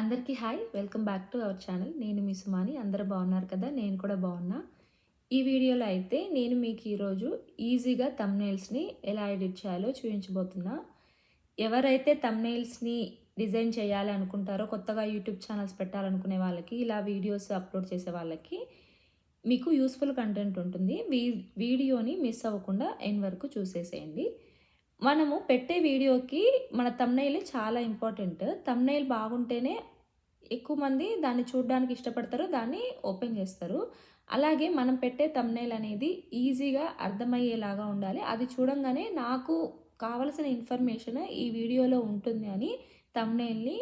అందరికీ hi. Welcome back to our channel. నేను మీ సుమాని. అందరూ బాగున్నారు కదా? నేను కూడా బాగున్నా. ఈ వీడియోలో అయితే నేను మీకు ఈరోజు ఈజీగా తమ్నైల్స్ని ఎలా ఎడిట్ చేయాలో చూపించబోతున్నా. ఎవరైతే తమ్నైల్స్ని డిజైన్ చేయాలి అనుకుంటారో కొత్తగా యూట్యూబ్ ఛానల్స్ పెట్టాలనుకునే వాళ్ళకి ఇలా వీడియోస్ అప్లోడ్ చేసే వాళ్ళకి మీకు యూస్ఫుల్ కంటెంట్ ఉంటుంది. వీ వీడియోని మిస్ అవ్వకుండా ఎండ్ వరకు చూసేసేయండి. మనము పెట్టే వీడియోకి మన తమ్నైల్ చాలా ఇంపార్టెంట్ తమ్నైల్ బాగుంటేనే ఎక్కువ మంది దాన్ని చూడడానికి ఇష్టపడతారు దాన్ని ఓపెన్ చేస్తారు. అలాగే మనం పెట్టే తమ్నైల్ అనేది ఈజీగా అర్థమయ్యేలాగా ఉండాలి. అది చూడంగానే నాకు కావలసిన ఇన్ఫర్మేషన్ ఈ వీడియోలో ఉంటుంది అని తమ్నైల్ని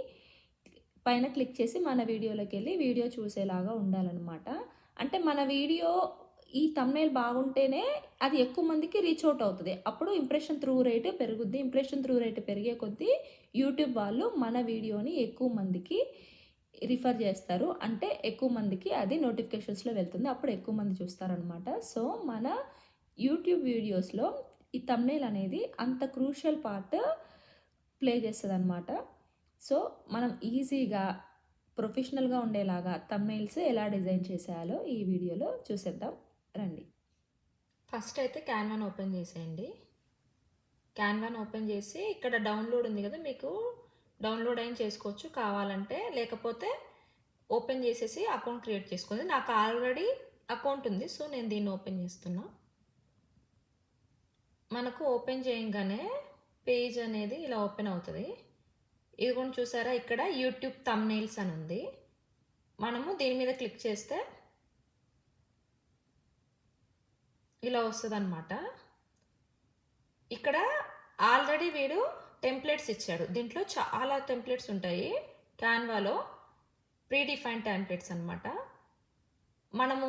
పైన క్లిక్ చేసి మన వీడియోలోకి వెళ్ళి వీడియో చూసేలాగా ఉండాలన్నమాట. అంటే మన వీడియో ఈ తమ్నైల్ బాగుంటేనే అది ఎక్కువ మందికి రీచ్ అవుట్ అవుతుంది. అప్పుడు ఇంప్రెషన్ త్రూ రేట్ పెరుగుద్ది. ఇంప్రెషన్ త్రూ రేట్ పెరిగే కొద్దీ యూట్యూబ్ వాళ్ళు మన వీడియోని ఎక్కువ మందికి రిఫర్ చేస్తారు. అంటే ఎక్కువ మందికి అది నోటిఫికేషన్స్లో వెళ్తుంది. అప్పుడు ఎక్కువ మంది చూస్తారనమాట సో మన యూట్యూబ్ వీడియోస్లో ఈ తమ్నైల్ అనేది అంత క్రూషియల్ పార్ట్ ప్లే చేస్తుంది అనమాట సో మనం ఈజీగా ప్రొఫెషనల్గా ఉండేలాగా తమ్నైల్స్ ఎలా డిజైన్ చేసేయాలో ఈ వీడియోలో చూసేద్దాం. రండి. ఫస్ట్ అయితే క్యాన్వాన్ ఓపెన్ చేసేయండి. క్యాన్వాన్ ఓపెన్ చేసి ఇక్కడ డౌన్లోడ్ ఉంది కదా మీకు డౌన్లోడ్ అయిన చేసుకోవచ్చు కావాలంటే. లేకపోతే ఓపెన్ చేసేసి అకౌంట్ క్రియేట్ చేసుకోండి. నాకు ఆల్రెడీ అకౌంట్ ఉంది సో నేను దీన్ని ఓపెన్ చేస్తున్నా. మనకు ఓపెన్ చేయగానే పేజ్ అనేది ఇలా ఓపెన్ అవుతుంది. ఇది కూడా చూసారా? ఇక్కడ యూట్యూబ్ తమ్నైల్స్ అని ఉంది. మనము దీని మీద క్లిక్ చేస్తే ఇలా వస్తుందన్నమాట. ఇక్కడ ఆల్రెడీ వీడు టెంప్లెట్స్ ఇచ్చాడు. దీంట్లో చాలా టెంప్లెట్స్ ఉంటాయి. క్యాన్వాలో ప్రీ డిఫైన్ టెంప్లెట్స్ అనమాట మనము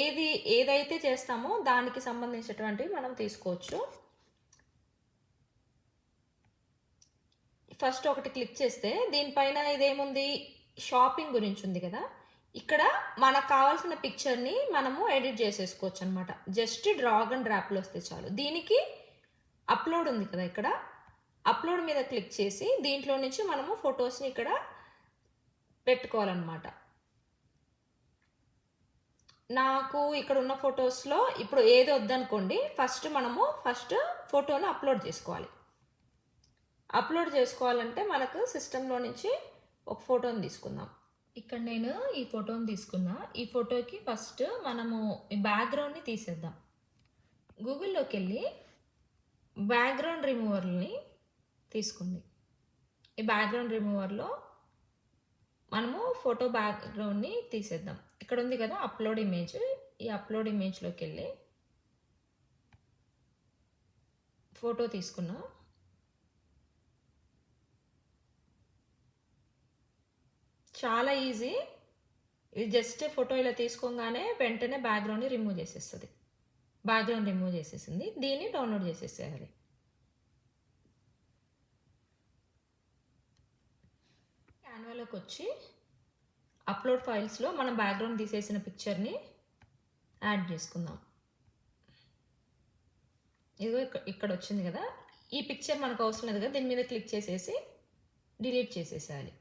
ఏది ఏదైతే చేస్తామో దానికి సంబంధించినటువంటివి మనం తీసుకోవచ్చు. ఫస్ట్ ఒకటి క్లిక్ చేస్తే దీనిపైన ఇదేముంది? షాపింగ్ గురించి ఉంది కదా. ఇక్కడ మనకు కావాల్సిన పిక్చర్ని మనము ఎడిట్ చేసేసుకోవచ్చు అనమాట జస్ట్ డ్రాగ్ అండ్ డ్రాప్లో వస్తే చాలు. దీనికి అప్లోడ్ ఉంది కదా ఇక్కడ. అప్లోడ్ మీద క్లిక్ చేసి దీంట్లో నుంచి మనము ఫొటోస్ని ఇక్కడ పెట్టుకోవాలన్నమాట. నాకు ఇక్కడ ఉన్న ఫొటోస్లో ఇప్పుడు ఏది వద్దనుకోండి ఫస్ట్ మనము ఫస్ట్ ఫోటోని అప్లోడ్ చేసుకోవాలి. అప్లోడ్ చేసుకోవాలంటే మనకు సిస్టంలో నుంచి ఒక ఫోటోని తీసుకుందాం. ఇక్కడ నేను ఈ ఫోటోని తీసుకున్నా. ఈ ఫోటోకి ఫస్ట్ మనము ఈ బ్యాక్గ్రౌండ్ని తీసేద్దాం. గూగుల్లోకి వెళ్ళి బ్యాక్గ్రౌండ్ రిమూవర్ని తీసుకుంది. ఈ బ్యాక్గ్రౌండ్ రిమూవర్లో మనము ఫోటో బ్యాక్గ్రౌండ్ని తీసేద్దాం. ఇక్కడ ఉంది కదా అప్లోడ్ ఇమేజ్ ఈ అప్లోడ్ ఇమేజ్లోకి వెళ్ళి ఫోటో తీసుకున్నాం. చాలా ఈజీ ఇది జస్ట్ ఫోటో ఇలా తీసుకోగానే వెంటనే బ్యాక్గ్రౌండ్ని రిమూవ్ చేసేస్తుంది. బ్యాక్గ్రౌండ్ రిమూవ్ చేసేసింది. దీన్ని డౌన్లోడ్ చేసేసేయాలి. క్యాన్వాలోకి వచ్చి అప్లోడ్ ఫైల్స్లో మనం బ్యాక్గ్రౌండ్ తీసేసిన పిక్చర్ని యాడ్ చేసుకుందాం. ఇదిగో ఇక్కడ ఇక్కడ వచ్చింది కదా. ఈ పిక్చర్ మనకు అవసరం లేదు కదా. దీని మీద క్లిక్ చేసేసి డిలీట్ చేసేసేయాలి.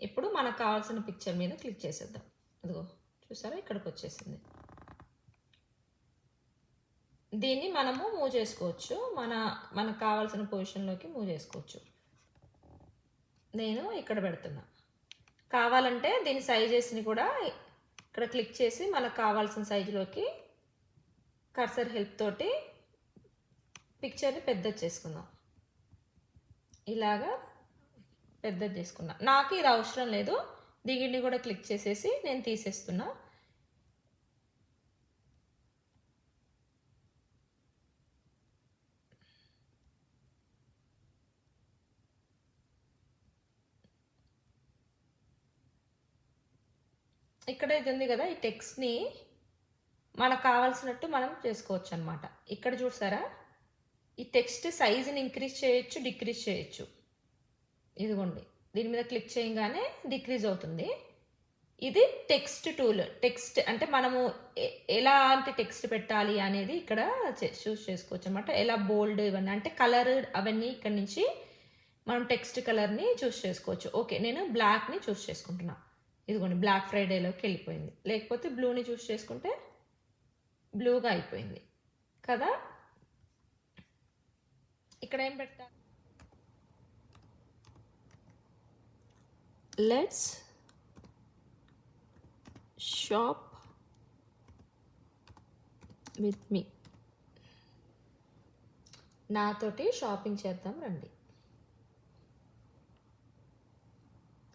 ఇప్పుడు మనకు కావాల్సిన పిక్చర్ మీద క్లిక్ చేసేద్దాం. అదిగో చూసారా? ఇక్కడికి వచ్చేసింది. దీన్ని మనము మూవ్ చేసుకోవచ్చు. మన మనకు కావాల్సిన పొజిషన్లోకి మూవ్ చేసుకోవచ్చు. నేను ఇక్కడ పెడుతున్నా. కావాలంటే దీని సైజెస్ని కూడా ఇక్కడ క్లిక్ చేసి మనకు కావాల్సిన సైజులోకి కర్సర్ హెల్ప్ తోటి పిక్చర్ని పెద్ద చేసుకుందాం. ఇలాగా పెద్దది చేసుకున్నా. నాకు ఇది అవసరం లేదు. దిగిడిని కూడా క్లిక్ చేసేసి నేను తీసేస్తున్నా. ఇక్కడ ఇది ఉంది కదా ఈ టెక్స్ట్ని మనకు కావాల్సినట్టు మనం చేసుకోవచ్చు అనమాట ఇక్కడ చూసారా? ఈ టెక్స్ట్ సైజుని ఇంక్రీజ్ చేయొచ్చు డిక్రీజ్ చేయొచ్చు. ఇదిగోండి దీని మీద క్లిక్ చేయగానే డిక్రీజ్ అవుతుంది. ఇది టెక్స్ట్ టూల్ టెక్స్ట్ అంటే మనము ఎలాంటి టెక్స్ట్ పెట్టాలి అనేది ఇక్కడ చూస్ చేసుకోవచ్చు అనమాట ఎలా బోల్డ్ ఇవన్నీ అంటే కలర్ అవన్నీ ఇక్కడ నుంచి మనం టెక్స్ట్ కలర్ని చూస్ చేసుకోవచ్చు. ఓకే నేను బ్లాక్ని చూస్ చేసుకుంటున్నా. ఇదిగోండి బ్లాక్ ఫ్రైడేలోకి వెళ్ళిపోయింది. లేకపోతే బ్లూని చూస్ చేసుకుంటే బ్లూగా అయిపోయింది. కదా? ఇక్కడ ఏం పెడతారు? లెట్స్ షాప్ విత్ మీ నాతోటి షాపింగ్ చేద్దాం రండి.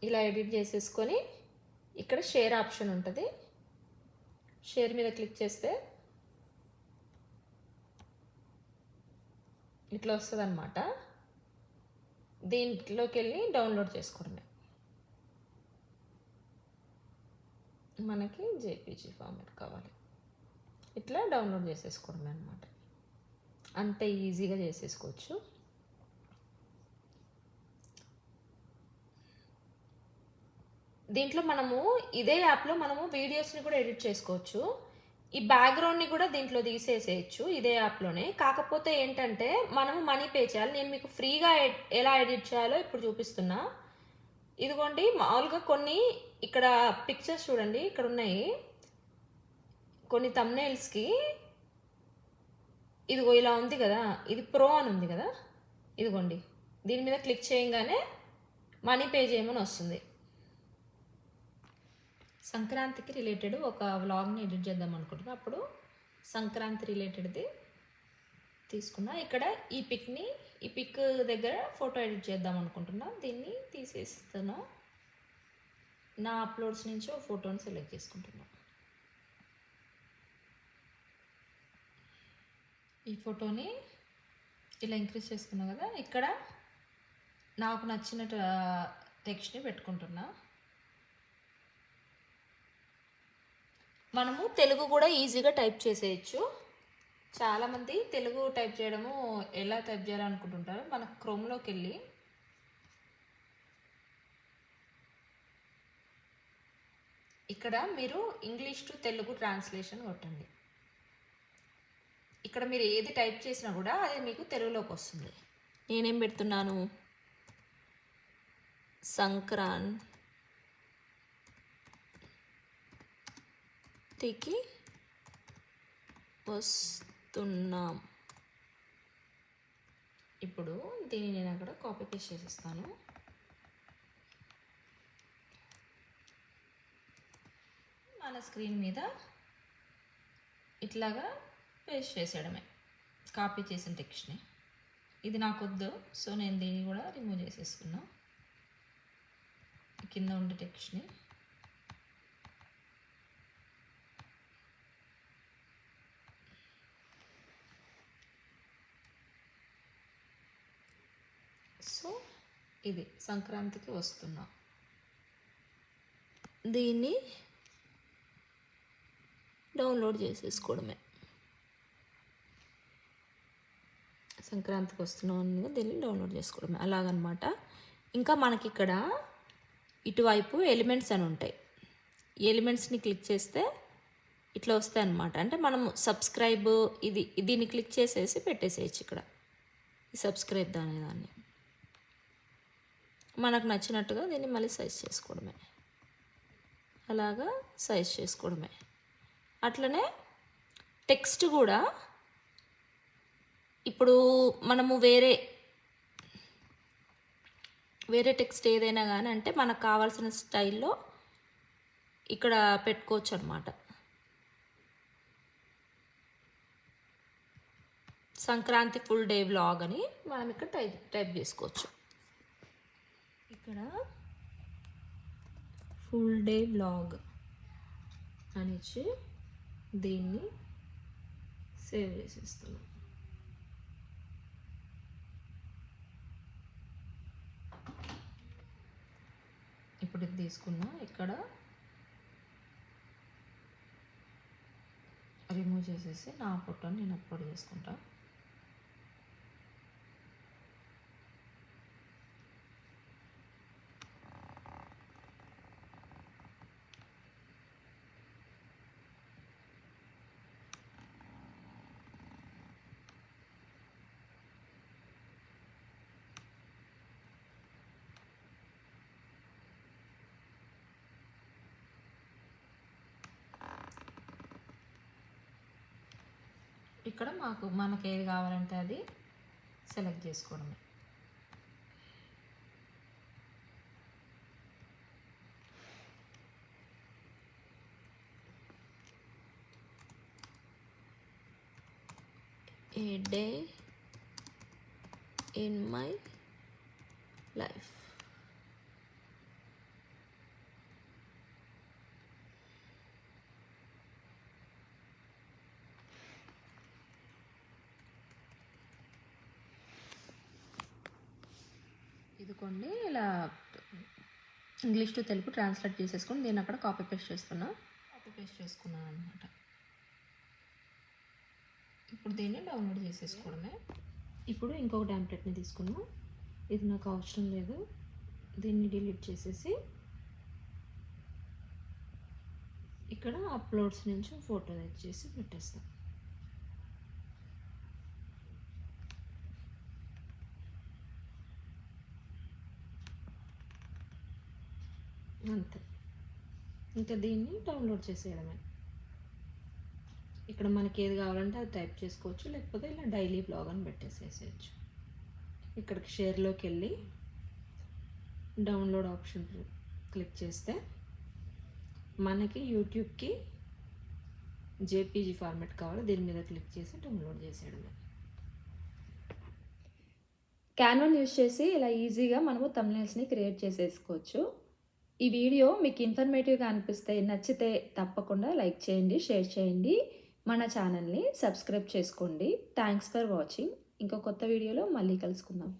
ఇలా ఎడిట్ చేసేసుకొని ఇక్కడ షేర్ ఆప్షన్ ఉంటుంది. షేర్ మీద క్లిక్ చేస్తే ఇట్లా వస్తుంది అనమాట దీంట్లోకి వెళ్ళి డౌన్లోడ్ చేసుకోవడమే మనకి జేపీజీ ఫార్మాట్ కావాలి. ఇట్లా డౌన్లోడ్ చేసేసుకోవడమే అనమాట అంత ఈజీగా చేసేసుకోవచ్చు. దీంట్లో మనము ఇదే యాప్లో మనము వీడియోస్ని కూడా ఎడిట్ చేసుకోవచ్చు. ఈ బ్యాక్గ్రౌండ్ని కూడా దీంట్లో తీసేసేయచ్చు ఇదే యాప్లోనే. కాకపోతే ఏంటంటే మనము మనీ పే చేయాలి. నేను మీకు ఫ్రీగా ఎలా ఎడిట్ చేయాలో ఇప్పుడు చూపిస్తున్నా. ఇదిగోండి మామూలుగా కొన్ని ఇక్కడ పిక్చర్స్ చూడండి ఇక్కడ ఉన్నాయి కొన్ని తమ్నైల్స్కి ఇదిగో ఇలా ఉంది కదా ఇది ప్రో అని ఉంది కదా ఇదిగోండి. దీని మీద క్లిక్ చేయగానే మనీ పే చేయమని వస్తుంది. సంక్రాంతికి రిలేటెడ్ ఒక వ్లాగ్ని ఎడిట్ చేద్దాం అనుకుంటున్నా. అప్పుడు సంక్రాంతి రిలేటెడ్ది తీసుకున్నా. ఇక్కడ ఈ పిక్ని ఈ పిక్ దగ్గర ఫోటో ఎడిట్ చేద్దాం అనుకుంటున్నా. దీన్ని తీసేస్తున్నాం. నా అప్లోడ్స్ నుంచి ఒక ఫోటోని సెలెక్ట్ చేసుకుంటున్నా. ఈ ఫోటోని ఇలా ఇంక్రీజ్ చేసుకున్నా కదా ఇక్కడ నాకు నచ్చిన టెక్స్ట్ని పెట్టుకుంటున్నా. మనము తెలుగు కూడా ఈజీగా టైప్ చేసేయచ్చు. చాలామంది తెలుగు టైప్ చేయడము ఎలా టైప్ చేయాలనుకుంటుంటారు మన క్రోమ్లోకి వెళ్ళి ఇక్కడ మీరు ఇంగ్లీష్ టు తెలుగు ట్రాన్స్లేషన్ కొట్టండి. ఇక్కడ మీరు ఏది టైప్ చేసినా కూడా అది మీకు తెలుగులోకి వస్తుంది. నేనేం పెడుతున్నాను? సంక్రాంతికి వస్తున్నాం. ఇప్పుడు దీన్ని నేను అక్కడ కాపీ పేస్ట్ చేసేస్తాను. మన స్క్రీన్ మీద ఇట్లాగా పేస్ట్ చేసేయడమే. కాపీ చేసిన టెక్స్ట్ని. ఇది నాకు వద్దు సో నేను దీన్ని కూడా రిమూవ్ చేసేసుకున్నా. కింద ఉండే టెక్స్ట్ని. సో ఇది సంక్రాంతికి వస్తున్నా. దీన్ని డౌన్లోడ్ చేసేసుకోవడమే. సంక్రాంతికి వస్తున్నాం అని దీన్ని డౌన్లోడ్ చేసుకోవడమే. అలాగనమాట. ఇంకా మనకి ఇక్కడ ఇటువైపు ఎలిమెంట్స్ అని ఉంటాయి. ఎలిమెంట్స్ని క్లిక్ చేస్తే ఇట్లా వస్తాయి అనమాట అంటే మనం సబ్స్క్రైబ్ ఇది దీన్ని క్లిక్ చేసేసి పెట్టేసేయచ్చు ఇక్కడ. ఈ సబ్స్క్రైబ్ దాని దాన్ని. మనకు నచ్చినట్టుగా దీన్ని మళ్ళీ సైజ్ చేసుకోవడమే. అలాగా సైజ్ చేసుకోవడమే. అట్లనే టెక్స్ట్ కూడా ఇప్పుడు మనము వేరే వేరే టెక్స్ట్ ఏదైనా కానీ అంటే మనకు కావాల్సిన స్టైల్లో ఇక్కడ పెట్టుకోవచ్చు అనమాట సంక్రాంతి ఫుల్ డే వ్లాగ్ అని మనం ఇక్కడ టైప్ టైప్ చేసుకోవచ్చు. ఇక్కడ ఫుల్ డే వ్లాగ్ అనిచ్చి దీన్ని సేవ్ చేసేస్తున్నాం. ఇప్పుడు ఇది తీసుకున్నా. ఇక్కడ రిమూవ్ చేసేసి నా ఫోటోని నేను అప్లోడ్ చేసుకుంటాను ఇక్కడ మాకు మనకి ఏది కావాలంటే అది సెలెక్ట్ చేసుకోవడమే a day in my life. ఇదిగోండి ఇలా ఇంగ్లీష్ టు తెలుగు ట్రాన్స్లేట్ చేసేసుకొని దీన్ని అక్కడ కాపీ పేస్ట్ చేస్తున్నా. కాపీ పేస్ట్ చేసుకున్నాను అనమాట ఇప్పుడు దీన్ని డౌన్లోడ్ చేసేసుకోవడమే. ఇప్పుడు ఇంకొక ట్యాంప్లెట్ని తీసుకున్నాం ఇది నాకు అవసరం లేదు. దీన్ని డిలీట్ చేసేసి ఇక్కడ అప్లోడ్స్ నుంచి ఫోటో తెచ్చేసి పెట్టేస్తాం అంతే. ఇంకా దీన్ని డౌన్లోడ్ చేసేయడమే. ఇక్కడ మనకి ఏది కావాలంటే అది టైప్ చేసుకోవచ్చు లేకపోతే ఇలా డైలీ బ్లాగ్ అని పెట్టేసేసేయచ్చు. ఇక్కడికి షేర్లోకి వెళ్ళి డౌన్లోడ్ ఆప్షన్ క్లిక్ చేస్తే మనకి యూట్యూబ్కి జేపీజీ ఫార్మాట్ కావాలి దీని మీద క్లిక్ చేసి డౌన్లోడ్ చేసేయడమే. క్యాన్వన్ యూస్ చేసి ఇలా ఈజీగా మనము తమ్నేల్స్ని క్రియేట్ చేసేసుకోవచ్చు. ఈ వీడియో మీకు ఇన్ఫర్మేటివ్గా అనిపిస్తే నచ్చితే తప్పకుండా లైక్ చేయండి షేర్ చేయండి. మన ఛానల్ని సబ్స్క్రైబ్ చేసుకోండి. థ్యాంక్స్ ఫర్ వాచింగ్ ఇంకో కొత్త వీడియోలో మళ్ళీ కలుసుకుందాం.